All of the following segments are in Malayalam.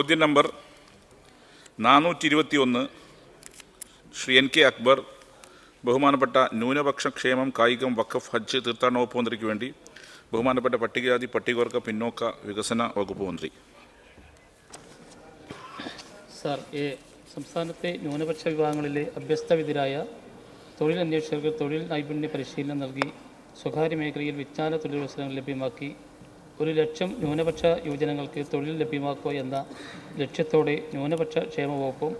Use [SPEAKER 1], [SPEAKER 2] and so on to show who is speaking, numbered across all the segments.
[SPEAKER 1] ചോദ്യം നമ്പർ നാനൂറ്റി ഇരുപത്തി ഒന്ന് ശ്രീ എൻ കെ അക്ബർ ബഹുമാനപ്പെട്ട ന്യൂനപക്ഷ ക്ഷേമം കായികം വഖഫ് ഹജ്ജ് തീർത്ഥാടന വകുപ്പ് മന്ത്രിക്ക് വേണ്ടി ബഹുമാനപ്പെട്ട പട്ടികജാതി പട്ടികവർഗ പിന്നോക്ക വികസന വകുപ്പ് മന്ത്രി.
[SPEAKER 2] സാർ സംസ്ഥാനത്തെ ന്യൂനപക്ഷ വിഭാഗങ്ങളിലെ അഭ്യസ്തവിധരായ തൊഴിലന്വേഷകർക്ക് തൊഴിൽ നൈപുണ്യ പരിശീലനം നൽകി സ്വകാര്യ മേഖലയിൽ വിജ്ഞാന തൊഴിലവസരങ്ങൾ ലഭ്യമാക്കി ഒരു ലക്ഷം ന്യൂനപക്ഷ യുവജനങ്ങൾക്ക് തൊഴിൽ ലഭ്യമാക്കുക എന്ന ലക്ഷ്യത്തോടെ ന്യൂനപക്ഷ ക്ഷേമ വകുപ്പും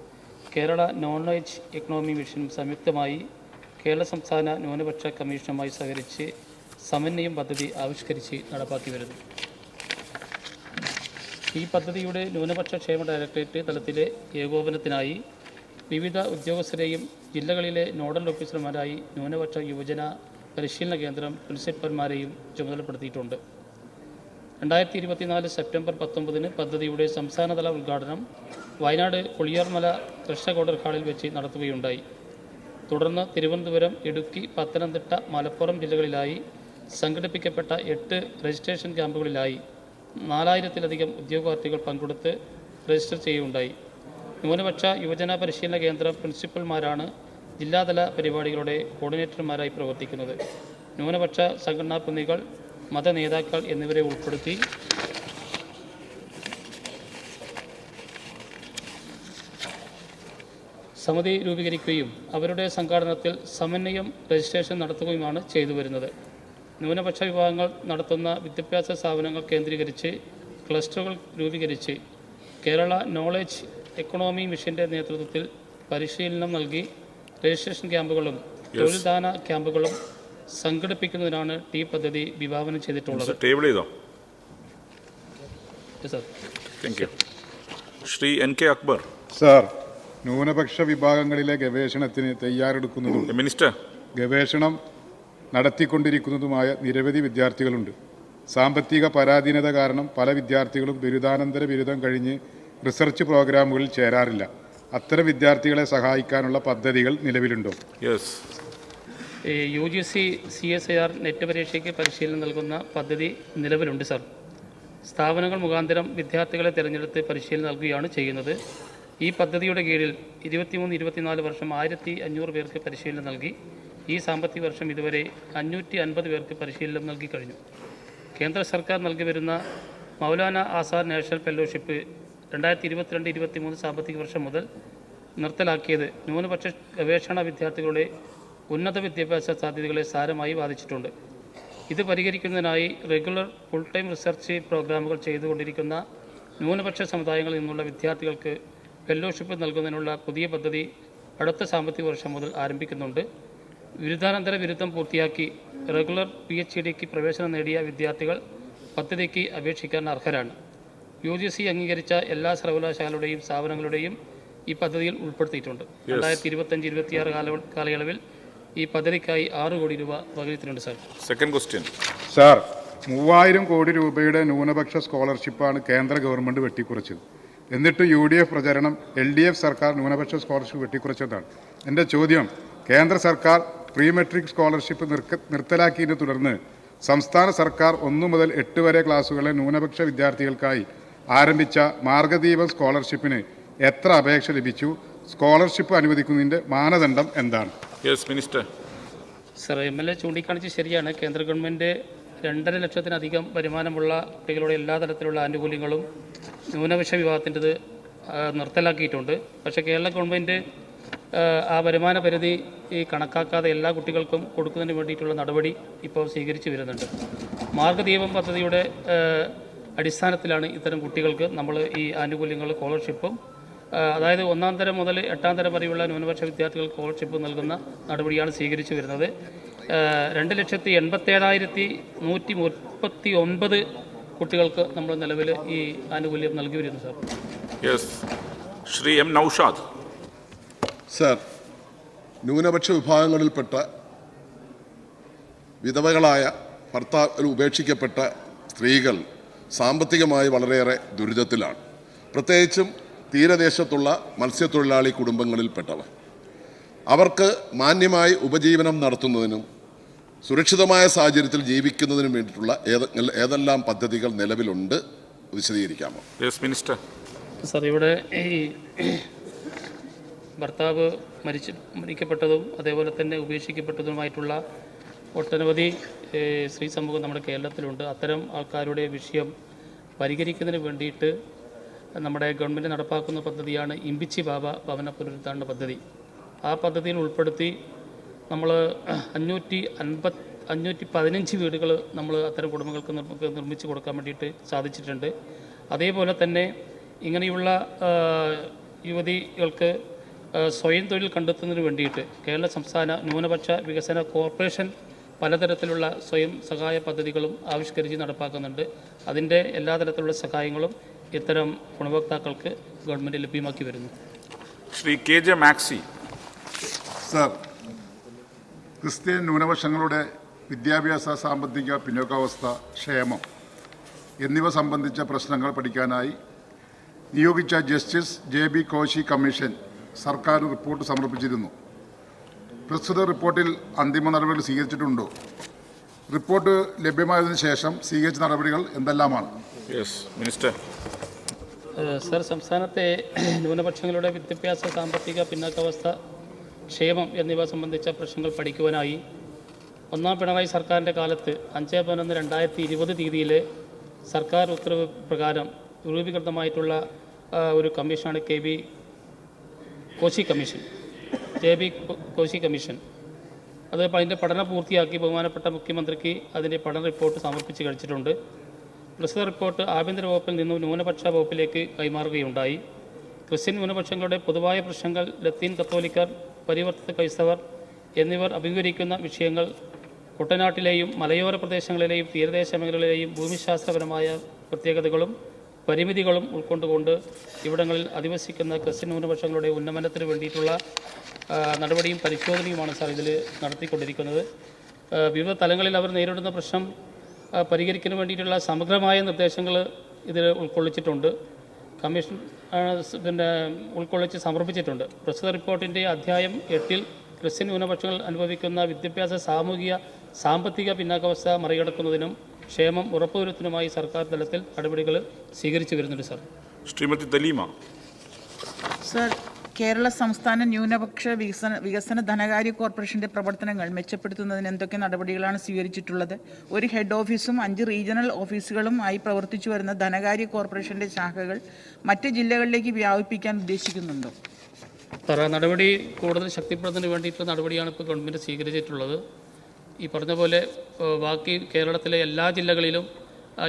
[SPEAKER 2] കേരള നോൺവെജ് എക്കണോമി മിഷനും സംയുക്തമായി കേരള സംസ്ഥാന ന്യൂനപക്ഷ കമ്മീഷനുമായി സഹകരിച്ച് സമന്വയം പദ്ധതി ആവിഷ്കരിച്ച് നടപ്പാക്കി വരുന്നു. ഈ പദ്ധതിയുടെ ന്യൂനപക്ഷ ക്ഷേമ ഡയറക്ടറേറ്റ് തലത്തിലെ ഏകോപനത്തിനായി വിവിധ ഉദ്യോഗസ്ഥരെയും ജില്ലകളിലെ നോഡൽ ഓഫീസർമാരായി ന്യൂനപക്ഷ യുവജന പരിശീലന കേന്ദ്രം പ്രിൻസിപ്പൽമാരെയും ചുമതലപ്പെടുത്തിയിട്ടുണ്ട്. രണ്ടായിരത്തി ഇരുപത്തിനാല് സെപ്റ്റംബർ പത്തൊമ്പതിന് പദ്ധതിയുടെ സംസ്ഥാനതല ഉദ്ഘാടനം വയനാട് പുളിയാർമല കൃഷ്ണകോടർ ഹാളിൽ വെച്ച് നടത്തുകയുണ്ടായി. തുടർന്ന് തിരുവനന്തപുരം ഇടുക്കി പത്തനംതിട്ട മലപ്പുറം ജില്ലകളിലായി സംഘടിപ്പിക്കപ്പെട്ട എട്ട് രജിസ്ട്രേഷൻ ക്യാമ്പുകളിലായി നാലായിരത്തിലധികം ഉദ്യോഗാർത്ഥികൾ പങ്കെടുത്ത് രജിസ്റ്റർ ചെയ്യുകയുണ്ടായി. ന്യൂനപക്ഷ യുവജന പരിശീലന കേന്ദ്രം പ്രിൻസിപ്പൽമാരാണ് ജില്ലാതല പരിപാടികളുടെ കോർഡിനേറ്റർമാരായി പ്രവർത്തിക്കുന്നത്. ന്യൂനപക്ഷ സംഘടനാ പ്രതിനിധികൾ മത നേതാക്കൾ എന്നിവരെ ഉൾപ്പെടുത്തി സമിതി രൂപീകരിക്കുകയും അവരുടെ സംഘാടനത്തിൽ സമന്വയം രജിസ്ട്രേഷൻ നടത്തുകയുമാണ് ചെയ്തു വരുന്നത്. ന്യൂനപക്ഷ വിഭാഗങ്ങൾ നടത്തുന്ന വിദ്യാഭ്യാസ സ്ഥാപനങ്ങൾ കേന്ദ്രീകരിച്ച് ക്ലസ്റ്ററുകൾ രൂപീകരിച്ച് കേരള നോളജ് എക്കണോമി മിഷന്റെ നേതൃത്വത്തിൽ പരിശീലനം നൽകി രജിസ്ട്രേഷൻ ക്യാമ്പുകളും തൊഴിൽദാന ക്യാമ്പുകളും സംഘടിപ്പിക്കുന്നതിനാണ് ടി പദ്ധതി വിഭാവനം ചെയ്തിട്ടുള്ളത്.
[SPEAKER 1] ടേബിൾ ചെയ്തോ. Thank you Shri N K Akbar.
[SPEAKER 3] Sir ന്യൂനപക്ഷ വിഭാഗങ്ങളിലെ ഗവേഷണത്തിന് തയ്യാറെടുക്കുന്നതും
[SPEAKER 1] മിനിസ്റ്റർ.
[SPEAKER 3] ഗവേഷണം നടത്തിക്കൊണ്ടിരിക്കുന്നതുമായ നിരവധി വിദ്യാർത്ഥികളുണ്ട്. സാമ്പത്തിക പരാധീനത കാരണം പല വിദ്യാർത്ഥികളും ബിരുദാനന്തര ബിരുദം കഴിഞ്ഞ് റിസർച്ച് പ്രോഗ്രാമുകളിൽ ചേരാറില്ല. അത്തരം വിദ്യാർത്ഥികളെ സഹായിക്കാനുള്ള പദ്ധതികൾ നിലവിലുണ്ടോ?
[SPEAKER 1] Yes
[SPEAKER 2] U G C C S I R NET പരീക്ഷയ്ക്ക് പരിശീലനം നൽകുന്ന പദ്ധതി നിലവിലുണ്ട് സർ. സ്ഥാപനങ്ങൾ മുഖാന്തരം വിദ്യാർത്ഥികളെ തിരഞ്ഞെടുത്ത് പരിശീലനം നൽകുകയാണ് ചെയ്യുന്നത്. ഈ പദ്ധതിയുടെ കീഴിൽ ഇരുപത്തിമൂന്ന് ഇരുപത്തിനാല് വർഷം ആയിരത്തി അഞ്ഞൂറ് പേർക്ക് പരിശീലനം നൽകി. ഈ സാമ്പത്തിക വർഷം ഇതുവരെ അഞ്ഞൂറ്റി അൻപത് പേർക്ക് പരിശീലനം നൽകി കഴിഞ്ഞു. കേന്ദ്ര സർക്കാർ നൽകി വരുന്ന മൗലാന ആസാദ് നാഷണൽ ഫെലോഷിപ്പ് രണ്ടായിരത്തി ഇരുപത്തിരണ്ട് ഇരുപത്തിമൂന്ന് സാമ്പത്തിക വർഷം മുതൽ നിർത്തലാക്കിയത് ന്യൂനപക്ഷ ഗവേഷണ വിദ്യാർത്ഥികളുടെ ഉന്നത വിദ്യാഭ്യാസ സാധ്യതകളെ സാരമായി ബാധിച്ചിട്ടുണ്ട്. ഇത് പരിഹരിക്കുന്നതിനായി റെഗുലർ ഫുൾ ടൈം റിസർച്ച് പ്രോഗ്രാമുകൾ ചെയ്തുകൊണ്ടിരിക്കുന്ന ന്യൂനപക്ഷ സമുദായങ്ങളിൽ നിന്നുള്ള വിദ്യാർത്ഥികൾക്ക് ഫെലോഷിപ്പ് നൽകുന്നതിനുള്ള പുതിയ പദ്ധതി അടുത്ത സാമ്പത്തിക വർഷം മുതൽ ആരംഭിക്കുന്നുണ്ട്. ബിരുദാനന്തര ബിരുദം പൂർത്തിയാക്കി റെഗുലർ പി എച്ച് ഡിക്ക് പ്രവേശനം നേടിയ വിദ്യാർത്ഥികൾ പദ്ധതിക്ക് അപേക്ഷിക്കാൻ അർഹരാണ്. യു ജി സി അംഗീകരിച്ച എല്ലാ സർവകലാശാലകളുടെയും സ്ഥാപനങ്ങളുടെയും ഈ പദ്ധതിയിൽ ഉൾപ്പെടുത്തിയിട്ടുണ്ട്. രണ്ടായിരത്തി ഇരുപത്തഞ്ച് ഇരുപത്തിയാറ് കാലയളവിൽ ഈ പദ്ധതിക്കായി ആറ് കോടി രൂപ വകയിരുത്തിയിട്ടുണ്ട് സാർ.
[SPEAKER 1] സെക്കൻഡ് ക്വസ്റ്റ്യൻ
[SPEAKER 3] സാർ മൂവായിരം കോടി രൂപയുടെ ന്യൂനപക്ഷ സ്കോളർഷിപ്പാണ് കേന്ദ്ര ഗവൺമെന്റ് വെട്ടിക്കുറച്ചത്. എന്നിട്ട് യു ഡി എഫ് പ്രചരണം എൽ ഡി എഫ് സർക്കാർ ന്യൂനപക്ഷ സ്കോളർഷിപ്പ് വെട്ടിക്കുറച്ചതാണ്. എന്റെ ചോദ്യം കേന്ദ്ര സർക്കാർ പ്രീ മെട്രിക് സ്കോളർഷിപ്പ് നിർക്ക നിർത്തലാക്കിയതിനെ തുടർന്ന് സംസ്ഥാന സർക്കാർ ഒന്നു മുതൽ എട്ട് വരെ ക്ലാസ്സുകളിലെ ന്യൂനപക്ഷ വിദ്യാർത്ഥികൾക്കായി ആരംഭിച്ച മാർഗദീപം സ്കോളർഷിപ്പിന് എത്ര അപേക്ഷ ലഭിച്ചു? സ്കോളർഷിപ്പ് അനുവദിക്കുന്നതിന്റെ മാനദണ്ഡം എന്താണ്?
[SPEAKER 1] Yes minister
[SPEAKER 2] sir M L A ചൂണ്ടിക്കാണിച്ച് ശരിയാണ്. കേന്ദ്ര ഗവൺമെന്റ് രണ്ടര ലക്ഷത്തിനധികം വരുമാനമുള്ള കുട്ടികളുടെ എല്ലാ തരത്തിലുള്ള ആനുകൂല്യങ്ങളും ന്യൂനപക്ഷ വിഭാഗത്തിന്റെത് നിർത്തലാക്കിയിട്ടുണ്ട്. പക്ഷേ കേരള ഗവൺമെന്റ് ആ, വരുമാന പരിധി ഈ കണക്കാക്കാതെ എല്ലാ കുട്ടികൾക്കും കൊടുക്കുന്നതിന് വേണ്ടിയിട്ടുള്ള നടപടി ഇപ്പോൾ സ്വീകരിച്ചു വരുന്നുണ്ട്. മാർഗദീപം പദ്ധതിയുടെ അടിസ്ഥാനത്തിലാണ് ഇത്തരം കുട്ടികൾക്ക് നമ്മൾ ഈ ആനുകൂല്യങ്ങൾ സ്കോളർഷിപ്പും അതായത് ഒന്നാം തരം മുതൽ എട്ടാം തരം വരെയുള്ള ന്യൂനപക്ഷ വിദ്യാർത്ഥികൾക്ക് സ്കോളർഷിപ്പ് നൽകുന്ന നടപടിയാണ് സ്വീകരിച്ചു വരുന്നത്. രണ്ട് ലക്ഷത്തി എൺപത്തേഴായിരത്തി നൂറ്റി മുപ്പത്തി ഒൻപത് കുട്ടികൾക്ക് നമ്മൾ നിലവിൽ ഈ ആനുകൂല്യം നൽകി വരുന്നു sir.
[SPEAKER 1] Yes Shri M Noushad.
[SPEAKER 4] Sir ന്യൂനപക്ഷ വിഭാഗങ്ങളിൽപ്പെട്ട വിധവകളായ ഭർത്താവ് ഉപേക്ഷിക്കപ്പെട്ട സ്ത്രീകൾ സാമ്പത്തികമായി വളരെയേറെ ദുരിതത്തിലാണ്. പ്രത്യേകിച്ചും തീരദേശത്തുള്ള മത്സ്യത്തൊഴിലാളി കുടുംബങ്ങളിൽപ്പെട്ടവർ. അവർക്ക് മാന്യമായി ഉപജീവനം നടത്തുന്നതിനും സുരക്ഷിതമായ സാഹചര്യത്തിൽ ജീവിക്കുന്നതിനും വേണ്ടിയിട്ടുള്ള ഏത ഏതെല്ലാം പദ്ധതികൾ നിലവിലുണ്ട് വിശദീകരിക്കാമോ?
[SPEAKER 1] യെസ് മിനിസ്റ്റർ
[SPEAKER 2] സർ ഇവിടെ ഈ ഭർത്താവ് മരിച്ച് മരിക്കപ്പെട്ടതും അതേപോലെ തന്നെ ഉപേക്ഷിക്കപ്പെട്ടതുമായിട്ടുള്ള ഒട്ടനവധി സ്ത്രീ സമൂഹം നമ്മുടെ കേരളത്തിലുണ്ട്. അത്തരം ആൾക്കാരുടെ വിഷയം പരിഹരിക്കുന്നതിന് വേണ്ടിയിട്ട് നമ്മുടെ ഗവൺമെന്റ് നടപ്പാക്കുന്ന പദ്ധതിയാണ് ഇമ്പിച്ചി ബാബ ഭവന പുനരുദ്ധാരണ പദ്ധതി. ആ പദ്ധതിയിൽ ഉൾപ്പെടുത്തി നമ്മൾ അഞ്ഞൂറ്റി അൻപത് അഞ്ഞൂറ്റി പതിനഞ്ച് വീടുകൾ നമ്മൾ അത്തരം കുടുംബങ്ങൾക്ക് നമുക്ക് നിർമ്മിച്ച് കൊടുക്കാൻ വേണ്ടിയിട്ട് സാധിച്ചിട്ടുണ്ട്. അതേപോലെ തന്നെ ഇങ്ങനെയുള്ള യുവതികൾക്ക് സ്വയം തൊഴിൽ കണ്ടെത്തുന്നതിന് വേണ്ടിയിട്ട് കേരള സംസ്ഥാന ന്യൂനപക്ഷ വികസന കോർപ്പറേഷൻ പലതരത്തിലുള്ള സ്വയം സഹായ പദ്ധതികളും ആവിഷ്കരിച്ച് നടപ്പാക്കുന്നുണ്ട്. അതിന്റെ എല്ലാ തരത്തിലുള്ള സഹായങ്ങളും ഇത്തരം ഗുണഭോക്താക്കൾക്ക് ഗവൺമെന്റ് ലഭ്യമാക്കി വരുന്നു.
[SPEAKER 1] Shri K J Maxi.
[SPEAKER 3] Sir Christian ന്യൂനപക്ഷങ്ങളുടെ വിദ്യാഭ്യാസ സാമ്പത്തിക പിന്നോക്കാവസ്ഥ ക്ഷേമം എന്നിവ സംബന്ധിച്ച പ്രശ്നങ്ങൾ പഠിക്കാനായി നിയോഗിച്ച justice J B Koshy commission സർക്കാർ റിപ്പോർട്ട് സമർപ്പിച്ചിരുന്നു. പ്രസ്തുത റിപ്പോർട്ടിൽ അന്തിമ നടപടികൾ സ്വീകരിച്ചിട്ടുണ്ടോ? റിപ്പോർട്ട് ലഭ്യമായതിനു ശേഷം സ്വീകരിച്ച നടപടികൾ എന്തെല്ലാമാണ്?
[SPEAKER 1] യെസ് മിനിസ്റ്റർ
[SPEAKER 2] സർ സംസ്ഥാനത്തെ ന്യൂനപക്ഷങ്ങളുടെ വിദ്യാഭ്യാസ സാമ്പത്തിക പിന്നാക്കാവസ്ഥ ക്ഷേമം എന്നിവ സംബന്ധിച്ച പ്രശ്നങ്ങൾ പഠിക്കുവാനായി ഒന്നാം പിണറായി സർക്കാരിന്റെ കാലത്ത് അഞ്ച് പതിനൊന്ന് രണ്ടായിരത്തി ഇരുപത് തീയതിയിലെ സർക്കാർ ഉത്തരവ് പ്രകാരം രൂപീകൃതമായിട്ടുള്ള ഒരു കമ്മീഷനാണ് K B Koshy commission. J B Koshy commission. അത് അതിന്റെ പഠനം പൂർത്തിയാക്കി ബഹുമാനപ്പെട്ട മുഖ്യമന്ത്രിക്ക് അതിന്റെ പഠന റിപ്പോർട്ട് സമർപ്പിച്ച് കഴിച്ചിട്ടുണ്ട്. പ്രസ്തുത റിപ്പോർട്ട് ആഭ്യന്തര വകുപ്പിൽ നിന്നും ന്യൂനപക്ഷ വകുപ്പിലേക്ക് കൈമാറുകയുണ്ടായി. ക്രിസ്ത്യൻ ന്യൂനപക്ഷങ്ങളുടെ പൊതുവായ പ്രശ്നങ്ങൾ ലത്തീൻ കത്തോലിക്കർ പരിവർത്തിത ക്രൈസ്തവർ എന്നിവർ അഭിമുഖീകരിക്കുന്ന വിഷയങ്ങൾ കുട്ടനാട്ടിലെയും മലയോര പ്രദേശങ്ങളിലെയും തീരദേശ മേഖലകളിലെയും ഭൂമിശാസ്ത്രപരമായ പ്രത്യേകതകളും പരിമിതികളും ഉൾക്കൊണ്ടുകൊണ്ട് ഇവിടങ്ങളിൽ അധിവസിക്കുന്ന ക്രിസ്ത്യൻ ന്യൂനപക്ഷങ്ങളുടെ ഉന്നമനത്തിന് വേണ്ടിയിട്ടുള്ള നടപടിയും പരിശോധനയുമാണ് സാർ ഇതിൽ നടത്തിക്കൊണ്ടിരിക്കുന്നത്. വിവിധ തലങ്ങളിൽ അവർ നേരിടുന്ന പ്രശ്നം പരിഹരിക്കുന്നതിന് വേണ്ടിയിട്ടുള്ള സമഗ്രമായ നിർദ്ദേശങ്ങൾ ഇതിൽ ഉൾക്കൊള്ളിച്ചിട്ടുണ്ട്. കമ്മീഷൻ പിന്നെ ഉൾക്കൊള്ളിച്ച് സമർപ്പിച്ചിട്ടുണ്ട്. പ്രസ്തുത റിപ്പോർട്ടിന്റെ അധ്യായം എട്ടിൽ ക്രിസ്ത്യൻ ന്യൂനപക്ഷങ്ങൾ അനുഭവിക്കുന്ന വിദ്യാഭ്യാസ സാമൂഹിക സാമ്പത്തിക പിന്നാക്കാവസ്ഥ മറികടക്കുന്നതിനും ക്ഷേമം ഉറപ്പുവരുത്തുന്നതിനുമായി സർക്കാർ തലത്തിൽ നടപടികൾ സ്വീകരിച്ചു വരുന്നുണ്ട് സാർ.
[SPEAKER 1] ശ്രീമതി ദലീമ.
[SPEAKER 5] സർ കേരള സംസ്ഥാന ന്യൂനപക്ഷ വികസന വികസന ധനകാര്യ കോർപ്പറേഷന്റെ പ്രവർത്തനങ്ങൾ മെച്ചപ്പെടുത്തുന്നതിന് എന്തൊക്കെ നടപടികളാണ് സ്വീകരിച്ചിട്ടുള്ളത്? ഒരു ഹെഡ് ഓഫീസും അഞ്ച് റീജിയണൽ ഓഫീസുകളും ആയി പ്രവർത്തിച്ചു വരുന്ന ധനകാര്യ കോർപ്പറേഷന്റെ ശാഖകൾ മറ്റ് ജില്ലകളിലേക്ക് വ്യാപിപ്പിക്കാൻ ഉദ്ദേശിക്കുന്നുണ്ടോ?
[SPEAKER 2] നടപടി കൂടുതൽ ശക്തിപ്പെടുത്തുന്നതിന് വേണ്ടിയിട്ടുള്ള നടപടിയാണ് ഇപ്പോൾ ഗവൺമെന്റ് സ്വീകരിച്ചിട്ടുള്ളത്. ഈ പറഞ്ഞ പോലെ ബാക്കി കേരളത്തിലെ എല്ലാ ജില്ലകളിലും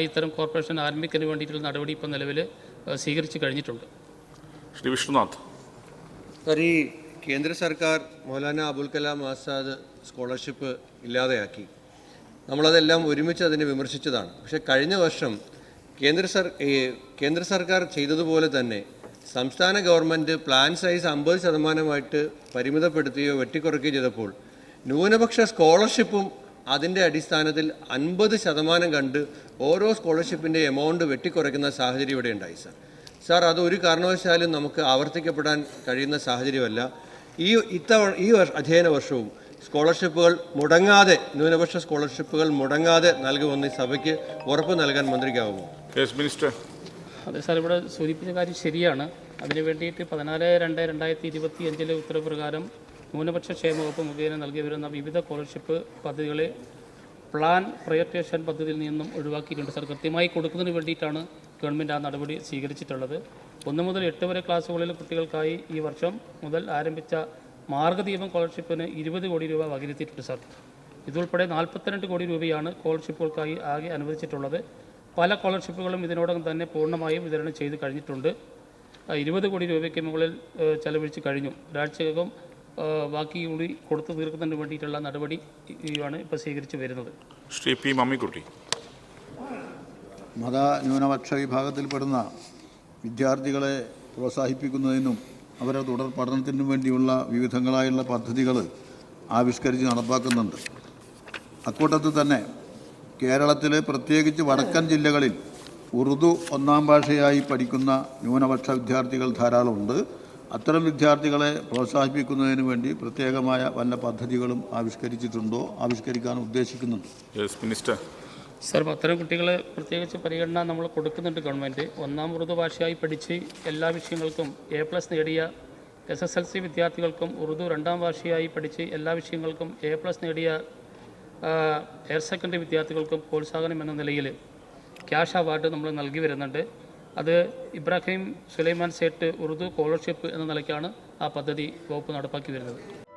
[SPEAKER 2] ഇത്തരം കോർപ്പറേഷൻ ആരംഭിക്കുന്നതിന് വേണ്ടിയിട്ടുള്ള നടപടി ഇപ്പോൾ നിലവിൽ സ്വീകരിച്ചു കഴിഞ്ഞിട്ടുണ്ട്.
[SPEAKER 1] ശ്രീ വിഷ്ണുനാഥ്.
[SPEAKER 6] സർ ഈ കേന്ദ്ര സർക്കാർ മൗലാന അബുൽ കലാം ആസാദ് സ്കോളർഷിപ്പ് ഇല്ലാതെയാക്കി. നമ്മളതെല്ലാം ഒരുമിച്ച് അതിനെ വിമർശിച്ചതാണ്. പക്ഷെ കഴിഞ്ഞ വർഷം കേന്ദ്ര സർ കേന്ദ്ര സർക്കാർ ചെയ്തതുപോലെ തന്നെ സംസ്ഥാന ഗവൺമെന്റ് പ്ലാൻ സൈസ് അമ്പത് ശതമാനമായിട്ട് പരിമിതപ്പെടുത്തുകയോ വെട്ടിക്കുറയ്ക്കുകയോ ചെയ്തപ്പോൾ ന്യൂനപക്ഷ സ്കോളർഷിപ്പും അതിന്റെ അടിസ്ഥാനത്തിൽ അൻപത് ശതമാനം കണ്ട് ഓരോ സ്കോളർഷിപ്പിന്റെ എമൗണ്ട് വെട്ടിക്കുറയ്ക്കുന്ന സാഹചര്യം ഇവിടെ ഉണ്ടായി സാർ. സാർ അത് ഒരു കാരണവശാലും നമുക്ക് ആവർത്തിക്കപ്പെടാൻ കഴിയുന്ന സാഹചര്യമല്ല. ഈ ഇത്തവണ ഈ അധ്യയന വർഷവും സ്കോളർഷിപ്പുകൾ മുടങ്ങാതെ ന്യൂനപക്ഷ സ്കോളർഷിപ്പുകൾ മുടങ്ങാതെ നൽകുമെന്ന് ഈ സഭയ്ക്ക് ഉറപ്പ് നൽകാൻ മന്ത്രിക്കാവുമോ
[SPEAKER 1] മിനിസ്റ്റർ.
[SPEAKER 2] അതെ സാർ ഇവിടെ സൂചിപ്പിച്ച കാര്യം ശരിയാണ്. അതിനു വേണ്ടിയിട്ട് പതിനാല് രണ്ട് രണ്ടായിരത്തി ഇരുപത്തി അഞ്ചിലെ ഉത്തരവ് പ്രകാരം ന്യൂനപക്ഷ ക്ഷേമ വകുപ്പ് മുഖേന നൽകി വരുന്ന വിവിധ സ്കോളർഷിപ്പ് പദ്ധതികളെ പ്ലാൻ പ്രയോറിറ്റേഷൻ പദ്ധതിയിൽ നിന്നും ഒഴിവാക്കിയിട്ടുണ്ട്. സാർ കൃത്യമായി കൊടുക്കുന്നതിന് വേണ്ടിയിട്ടാണ് ഗവൺമെന്റ് ആ നടപടി സ്വീകരിച്ചിട്ടുള്ളത്. ഒന്ന് മുതൽ എട്ട് വരെ ക്ലാസ്സുകളിൽ കുട്ടികൾക്കായി ഈ വർഷം മുതൽ ആരംഭിച്ച മാർഗദീപം സ്കോളർഷിപ്പിന് ഇരുപത് കോടി രൂപ വകയിരുത്തിയിട്ടുണ്ട് സാർ. ഇതുൾപ്പെടെ നാൽപ്പത്തിരണ്ട് കോടി രൂപയാണ് സ്കോളർഷിപ്പുകൾക്കായി ആകെ അനുവദിച്ചിട്ടുള്ളത്. പല സ്കോളർഷിപ്പുകളും ഇതിനോടകം തന്നെ പൂർണമായും വിതരണം ചെയ്ത് കഴിഞ്ഞിട്ടുണ്ട്. ഇരുപത് കോടി രൂപയ്ക്ക് മുകളിൽ ചെലവഴിച്ച് കഴിഞ്ഞു. ഒരാഴ്ചക്കകം ഏഹ്, ബാക്കി കൂടി കൊടുത്തു തീർക്കുന്നതിന് വേണ്ടിയിട്ടുള്ള നടപടി ആണ് ഇപ്പോൾ സ്വീകരിച്ചു വരുന്നത്.
[SPEAKER 1] ശ്രീ പി മമ്മിക്കുട്ടി.
[SPEAKER 7] മത ന്യൂനപക്ഷ വിഭാഗത്തിൽപ്പെടുന്ന വിദ്യാർത്ഥികളെ പ്രോത്സാഹിപ്പിക്കുന്നതിനും അവരെ തുടർ പഠനത്തിനും വേണ്ടിയുള്ള വിവിധങ്ങളായുള്ള പദ്ധതികൾ ആവിഷ്കരിച്ച് നടപ്പാക്കുന്നുണ്ട്. അക്കൂട്ടത്തിൽ തന്നെ കേരളത്തിലെ പ്രത്യേകിച്ച് വടക്കൻ ജില്ലകളിൽ ഉറുദു ഒന്നാം ഭാഷയായി പഠിക്കുന്ന ന്യൂനപക്ഷ വിദ്യാർത്ഥികൾ ധാരാളമുണ്ട്. അത്തരം വിദ്യാർത്ഥികളെ പ്രോത്സാഹിപ്പിക്കുന്നതിന് വേണ്ടി പ്രത്യേകമായ വല്ല പദ്ധതികളും ആവിഷ്കരിച്ചിട്ടുണ്ടോ ആവിഷ്കരിക്കാൻ ഉദ്ദേശിക്കുന്നുണ്ടോ?
[SPEAKER 1] യെസ് മിനിസ്റ്റർ
[SPEAKER 2] സർ അത്തരം കുട്ടികളെ പ്രത്യേകിച്ച് പരിഗണന നമ്മൾ കൊടുക്കുന്നുണ്ട് ഗവൺമെന്റ് ഒന്നാം ഉറുദു ഭാഷയായി പഠിച്ച് എല്ലാ വിഷയങ്ങൾക്കും എ പ്ലസ് നേടിയ എസ് എസ് എൽ സി വിദ്യാർത്ഥികൾക്കും ഉറുദു രണ്ടാം ഭാഷയായി പഠിച്ച് എല്ലാ വിഷയങ്ങൾക്കും എ പ്ലസ് നേടിയ ഹയർ സെക്കൻഡറി വിദ്യാർത്ഥികൾക്കും പ്രോത്സാഹനം എന്ന നിലയിൽ ക്യാഷ് അവാർഡ് നമ്മൾ നൽകി വരുന്നുണ്ട്. അത് ഇബ്രാഹിം സുലൈമാൻ സേട്ട് ഉറുദു സ്കോളർഷിപ്പ് എന്ന നിലയ്ക്കാണ് ആ പദ്ധതി വകുപ്പ് നടപ്പാക്കി വരുന്നത്.